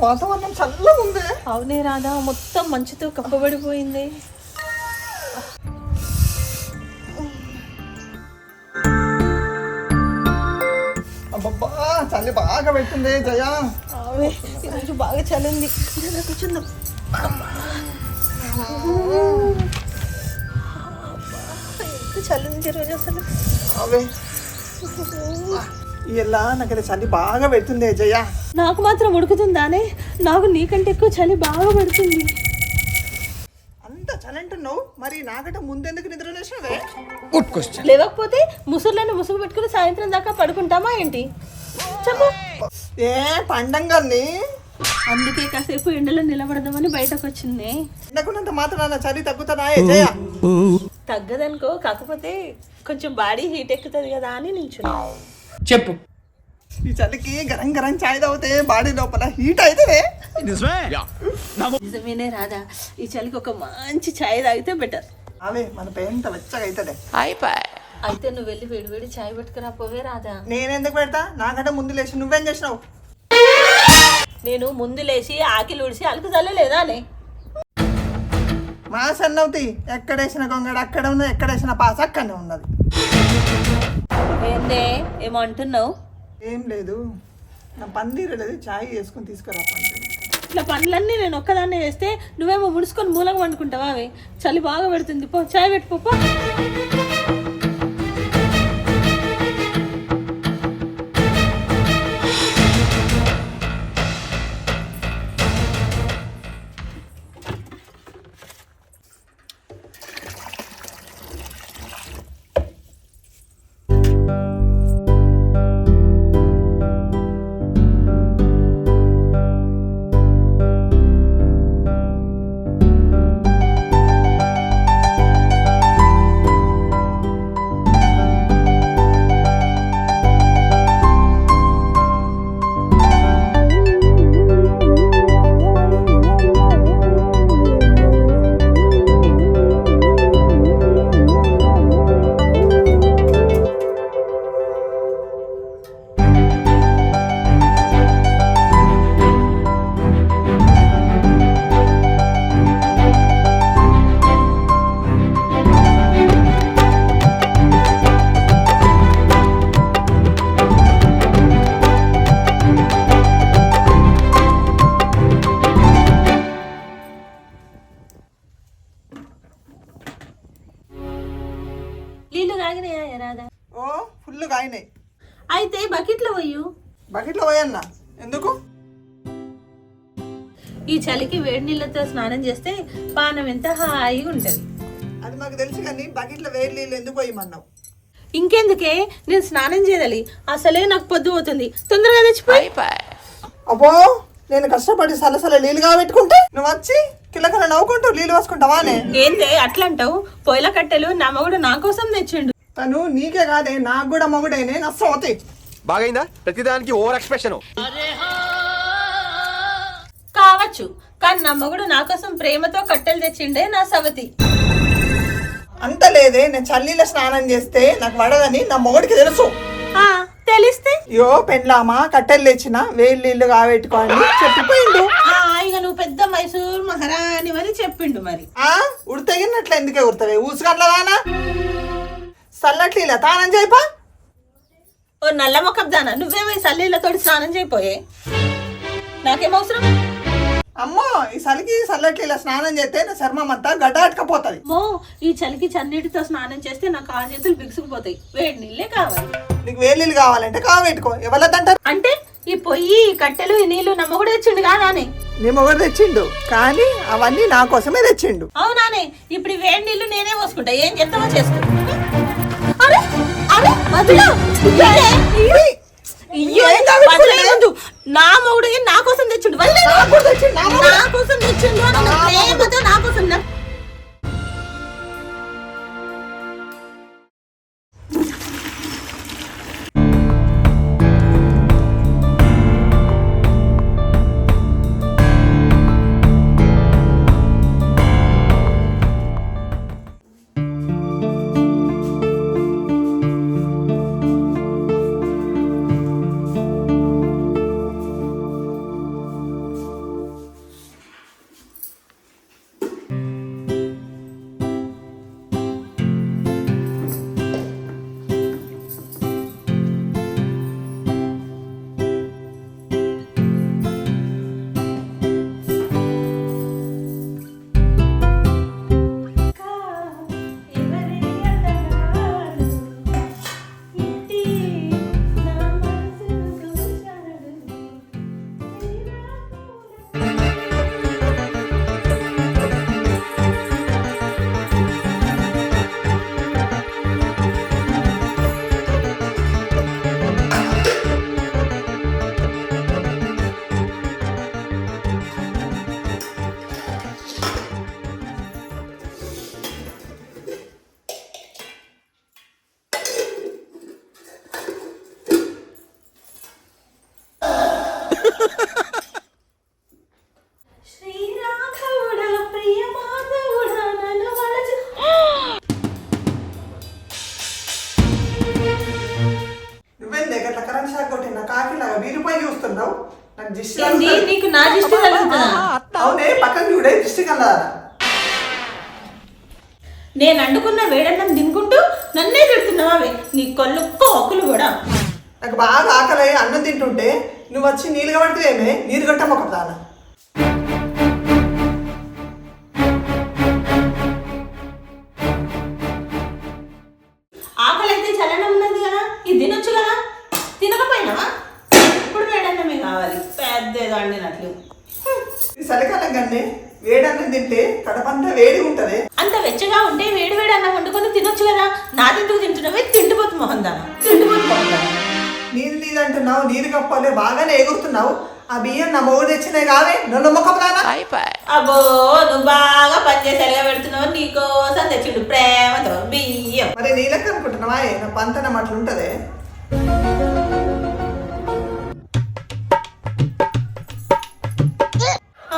వాతావరణం చల్లగా ఉంది అవునే రాధా మొత్తం మంచుతో కప్పబడిపోయింది. చలి బాగా పెట్టింది జయ. ఈరోజు బాగా చలింది. కూర్చుందాం. ఎంత చలింది ఈరోజు అసలు? అవే ఇలా నాకు చలి బాగా పెడుతుంది జయ. నాకు మాత్రం ఉడుకుతుందానే? నాకు నీకంటే ఎక్కువ చలి బాగా పడుతుంది. అంత చలి అంటున్నావు? మరి నాకంటే ముందెందుకు నిద్ర లేవకపోతే ముసుర్లను ముసుగు పెట్టుకుని సాయంత్రం దాకా పడుకుంటామా ఏంటి? చెప్పు. ఏ పండంగాన్ని అందుకే కాసేపు ఎండలో నిలబడదామని బయటకు వచ్చింది. ఎండకున్నంత మాత్రాన చలి తగ్గుతుందా ఏ జయ. తగ్గదనుకో కాకపోతే కొంచెం బాడీ హీట్ ఎక్కుతుంది కదా అని నించున్నా చెప్పు. ఈ చలికి గరం గరం చాయ్ తాగితే బాడీ లోపల హీట్ అవుతుంది నిజమేనే రాదా ఈ చలికి ఒక మంచి ఛాయ్ తాగితే బెటర్. అవే మన పెంట వెచ్చగా అవుతుంది అయితే నువ్వు వెళ్ళి వేడి వేడి ఛాయ్ పట్టుకురా పోవే రాదా నేనెందుకు పెడతా? నాకంటే ముందు లేచి నువ్వేం చేసినావు? నేను ముందు లేచి ఆకిలి ఉడిసి అలుకు చల్లలేదా అని. మా సన్నవుతి ఎక్కడేసిన గొంగడ అక్కడ ఉన్నది ఎక్కడేసిన పాస అక్కడనే ఉన్నది. ఏందే? ఏమో అంటున్నావు ఏం లేదు. నా పందిరు లేదు చాయ్ చేసుకుని తీసుకురా పందిరు ఇట్లా పనులన్నీ నేను ఒక్కదాన్నే చేస్తే నువ్వేమో ముడుచుకొని మూలంగా వండుకుంటావా అవి? చలి బాగా పెడుతుంది పో చాయ్ పెట్టుకో ఈ చలికి వేడి నీళ్ళతో స్నానం చేస్తే పానం ఎంత హాయిగా ఉంటుంది. అది మాకు తెలుసు కానీ బకెట్లో వేడి నీళ్ళు ఎందుకు పోయమన్నావు? ఇంకెందుకే? నేను స్నానం చేయాలి. అసలే నాకు పొద్దు పోతుంది. తొందరగా తెచ్చిపోయి. అబ్బో నేను కష్టపడి సలసల నీళ్ళు పెట్టుకుంటే నువ్వు వచ్చి కిలకల నవ్వుకుంటూ నీళ్ళు పోసుకుంటావానే ఏందే అట్లా అంటావు పొయ్యిల కట్టెలు నా మగుడు నా కోసం తెచ్చిండు. తను నీకే కాదే నాకు కూడా మొగుడైనే నష్టం బాగైందా? ప్రతిదానికి ఓవర్ ఎక్స్ప్రెషన్. కావచ్చు. కానీ నా మగుడు నా కోసం ప్రేమతో కట్టెలు తెచ్చిండే నా సవతి. అంత లేదే నేను చల్లీల స్నానం చేస్తే నాకు పడదని నా మొగుడికి తెలుసు. ఆ, తెలిస్తే? యో పెండ్లామా కట్టెలు తెచ్చిన వేడి నీళ్ళు కాబెట్టుకోండి చెప్పిపోయిండు. ఆ, ఇక నువ్వు పెద్ద మైసూర్ మహారాణి అని చెప్పిండు మరి. ఆ ఉడతగినట్లు ఎందుకే ఉడతవే? ఊసుగట్లదానా చల్లట్లు ఇలా తానం చేయిపా. ఓ నల్ల మొక్కబ్దానా నువ్వేమో ఈ సల్లీలతోటి స్నానం చేయిపోయే? నాకేం అవసరం? అమ్మో ఈ చలికి చల్లట్లు ఇలా స్నానం చేస్తే నా చర్మం అంతా గడ్డాటకపోతుంది. మో ఈ చలికి చన్నీటితో స్నానం చేస్తే నాకు ఆ చేతులు బిగుసుకుపోతాయి. వేడి నీళ్ళే కావాలి. నీకు వేడి నీళ్ళు కావాలంటే కాబెట్టుకో ఎవరదంటారు అంటే ఈ పొయ్యి ఈ కట్టెలు ఈ నీళ్ళు నమ్మ కూడా తెచ్చిండు కాదానే నీ మొగుడు తెచ్చిండు కానీ అవన్నీ నా కోసమే తెచ్చిండు. అవునానే ఇప్పుడు ఈ వేడి నీళ్ళు నేనే పోసుకుంటా. ఏం చేస్తావో చేసుకో. అరే అరే. ఇయ్యో, ఏం కావాలి వదిలే ముందు. నా మొగుడు నా కోసం తెచ్చిండు. నా కోసం తెచ్చిండు, నా కోసం తెచ్చిండు నా కోసం నాకు నా దిష్టి తగులుతుందా? అవునే పక్కన చూడే దిష్టి కల్లా నేను అండుకున్న వేడన్నం తినుకుంటూ నన్నే తిడుతున్నావే నీ కళ్ళు కోకులు కూడా. నాకు బాగా ఆకలి అన్నం తింటుంటే నువ్వు వచ్చి నీళ్ళు కాబట్టి ఏమే? నీరు కట్టమ్మ ఒక దాన ఆకలి అయితే చలనం ఉన్నది కదా? ఇది తినొచ్చు కదా? తినకపోయినావా ఇప్పుడు వేడన్నమే కావాలి. పెద్దదో అండినట్లు చలికాలం వేడన్నం తింటే కడపంతా వేడిగా ఉంటది. అంత వెచ్చగా ఉంటే వేడి వేడి అన్నం వండుకొని తినొచ్చు కదా? నాదెందుకు తింటున్నావే? తిండిపోతు మొహం దానా. తిండిపోతు మొహం దానా. నీరు నీరు అంటున్నావు నీరు కప్పాలి బాగానే ఎగురుతున్నావు. ఆ బియ్యం నా మొగుడు తెచ్చినాయి కావే నన్ను. మొక్కదానా అబ్బో నువ్వు బాగా పనిచేసి ఎలగ పెడుతున్నావు నీకోసం తెచ్చిండు ప్రేమతో బియ్యం. మరి నీళ్ళకి అనుకుంటున్నావా? నా పంతనం అట్లుంటది.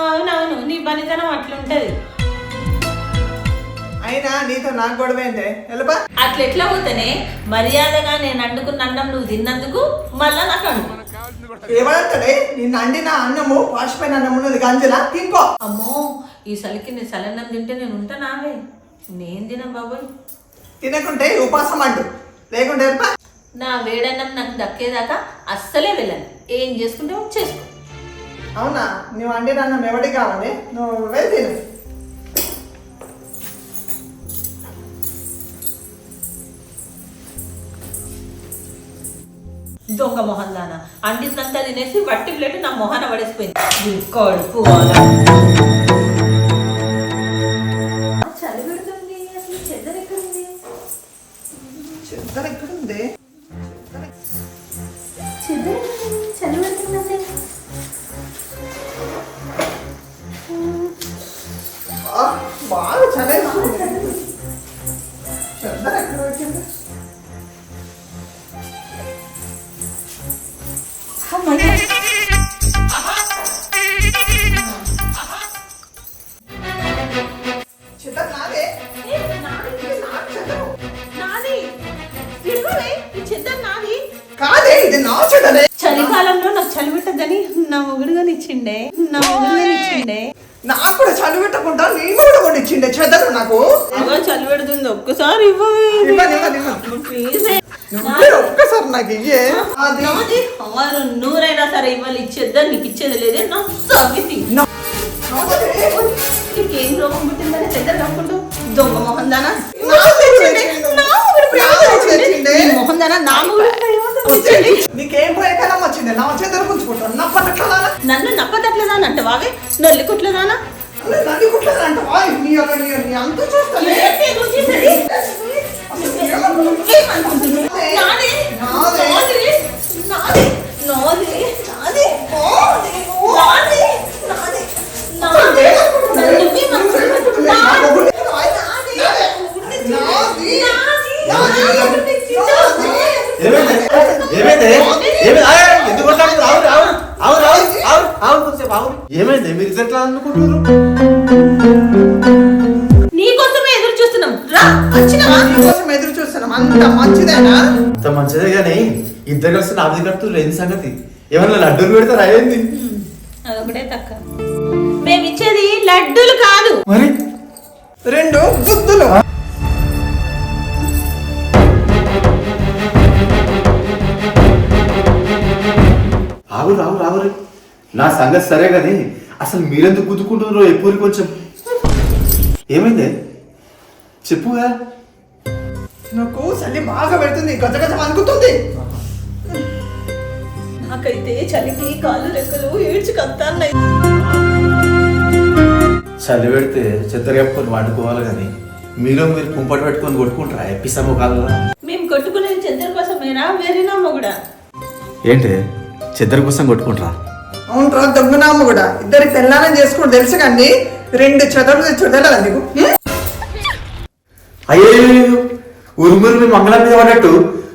అవునవును నీ పనితనం అట్లుంటది. అయినా నీతో నాకు గొడవ ఏంటే? వెళ్ళపా అట్లా ఎట్లా పోతేనే మర్యాదగా నేను అండుకున్న అన్నం నువ్వు తిన్నందుకు మళ్ళా నాకు అండు ఏమంటాడే నిన్ను అండిన అన్నము వాసిపోయిన అన్నం ఉన్నది గంజల? తినుకో అమ్మో ఈ సలికి నీ సలన్నం తింటే నేను ఉంటానావే నేను తిన బాబోయ్. తినకుంటే ఉపాసం అంటు. లేకుంటే నా వేడన్నం నాకు దక్కేదాకా అస్సలే వెళ్ళను. ఏం చేసుకుంటే చేసుకో. అవునా? నువ్వు అండిన అన్నం ఎవరికి కావాలి? నువ్వు వెళ్ళి తిను. దొంగ మొహం దానా అండిందంతా తినేసి వట్టి ప్లేట్ నా మొహాన పడేసిపోయింది. కడుపు మొగుడుగా ఇచ్చిండే నా ఇచ్చిండే నాకు కూడా చలి పెట్టకుండా నేను కూడా కొన్ని ఇచ్చిండే చెద్దరు నాకు చలి పెడుతుంది? ఒక్కసారి ఒక్కసారి నాకు ఇయ్యే. నాది ఆరు నూరైనా సరే ఇవ్వాలి. ఇచ్చేద్దా? నీకు ఇచ్చేది లేదే. నా. నీకేం రోగం పుట్టిందని చెద్దరు కప్పుకుంటూ దొంగ మొహం దానా నా మొగుడు తెచ్చిండే. తెచ్చిండు. నా మొహం దానా. నీకేం వచ్చింది నా నన్ను నప్పదట్లేదాని అంటే వావే నల్లి కుట్లేదానా నన్ను కుట్లేదంట నీ యొక్క నీ అంత చూస్తానే. నాది. నాది. నాది. నాది. నాది. నాది. నాది. నన్ను నువ్వేమనుకుంటున్నావు? నాది. నాది. నాది. నాది. ఏమైంది ఏమైంది ఏమైంది ఆ, ఎందుకు కొట్లాడుతున్నారు? ఆవురు ఆవురు ఆవురు ఆవురు ఆవురు ఆవురు ఏమైంది? మీరు ఇట్లా అనుకుంటున్నారు? నీకోసమే ఎదురు చూస్తున్నాం. రా వచ్చినావా? నీకోసం ఎదురు చూస్తున్నాం. అంత మంచిదేనా? అంత మంచిదే కానీ ఇద్దరు కలిసి నా అది కడుతున్నారు. ఏంది సంగతి? ఏమన్నా లడ్డూలు పెడతారా ఏంది? అదొకటే తక్క. మేము ఇచ్చేది లడ్డూలు కాదు. మరి? రెండు గుద్దులు ఆవురు ఆవురు ఆవురు నా సంగతి సరే కానీ అసలు మీరెందుకు గుద్దుకుంటున్నారో ఎప్పుడు కొంచెం. ఏమైంది? చెప్పుగా నాకు చలి బాగా పెడుతుంది గజ గజ అనుకుతుంది నాకైతే చలికి కాళ్ళు రెక్కలు ఏడ్చుకొస్తాన్నాయి చలి పెడితే చెత్తర కప్పుకొని వండుకోవాలి కానీ మీలో మీరు కుంపటి పెట్టుకొని కొట్టుకుంటారా? ఎప్పిస్తామో కాదు మేము కొట్టుకునేది చెద్దరి కోసమేనా? వేరేనా మొగుడా ఏంటి? చెద్దర కోసం కొట్టుకుంటారా? అవునరా దొంగనామ కూడా. ఇద్దరి పెళ్ళాలని చేసుకోవడం తెలుసు కానీ రెండు చెదలు తెచ్చుడలేదా నీకు? అయ్యో ఉరుమురు మీ మంగళం మీద పడ్డట్టు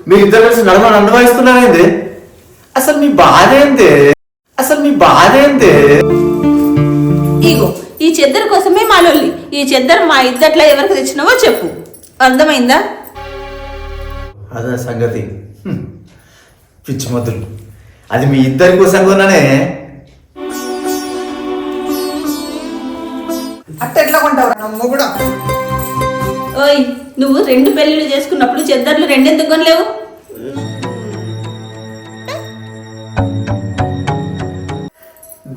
మీరు ఇద్దరు కలిసి నడమ అనుభవిస్తున్నారేంది అసలు మీ బాధ ఏంది? అసలు మీ బాధ ఏంటి ఇగో ఈ చెద్దరు కోసమే మా లొల్లి ఈ చెద్దరు మా ఇద్దట్లో ఎవరికి తెచ్చినావో చెప్పు. అర్థమైందా? అదే సంగతి. పిచ్చి మొద్దులు. అది మీ ఇద్దరి కోసం కొన్నానే కూడా? ఓయ్ నువ్వు రెండు పెళ్ళిళ్ళు చేసుకున్నప్పుడు చెద్దర్లు రెండెందుకు కొనలేవు?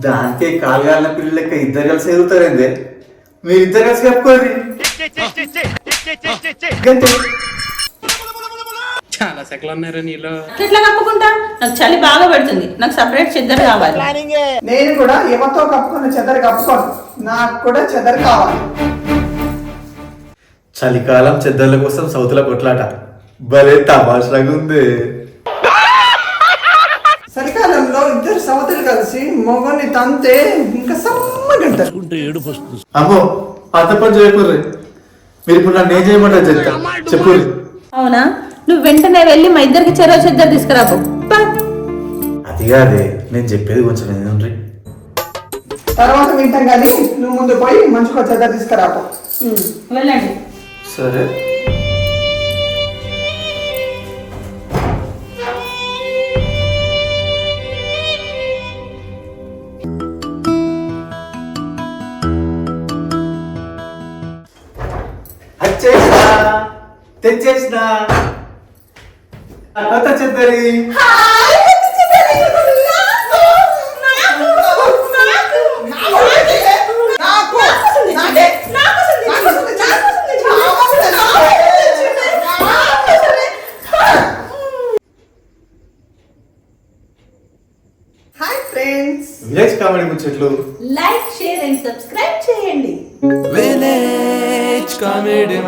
దానికే కాలుగాలిన పిల్లలు లెక్క ఇద్దరు కలిసి ఎదుగుతారేందే? మీరు ఇద్దరు కలిసి చెప్పుకోరు గంతే. చాలా సెకలు ఉన్నారు నీలో. ఎట్లా కప్పుకుంటా? నాకు చలి బాగా పెడుతుంది. నాకు సపరేట్ చెద్దరు కావాలి. నేను కూడా ఎవరితో కప్పుకున్న చెదరు కప్పుకోను. నాకు కూడా చెదరు కావాలి. చలికాలం చెద్దర్ల కోసం సౌతుల కొట్లాట. భలే తమాషాగా ఉంది చలికాలంలో ఇద్దరు సవతులు కలిసి మొగని తంతే ఇంకా సమ్మగుంటారు అమ్మో అంత పని చేయకూర్రి. మీరు ఇప్పుడు నన్ను ఏం చేయమంటారు చెప్తా. చెప్పు అవునా? నువ్వు వెంటనే వెళ్ళి మా ఇద్దరికి చెరో చెద్దరు తీసుకురాపు. పా. అది కాదే నేను చెప్పేది కొంచెం ఏంటండ్రి తర్వాత వింటాం కానీ నువ్వు ముందు పోయి మంచిగా చెదరు తీసుకురాపో. వెళ్ళండి. సరే. వచ్చేసినా తెచ్చేసినా. కొత్త చెద్దరి ముచ్చట్లు లైక్ షేర్ అండ్ సబ్స్క్రైబ్ చేయండి. Village comedy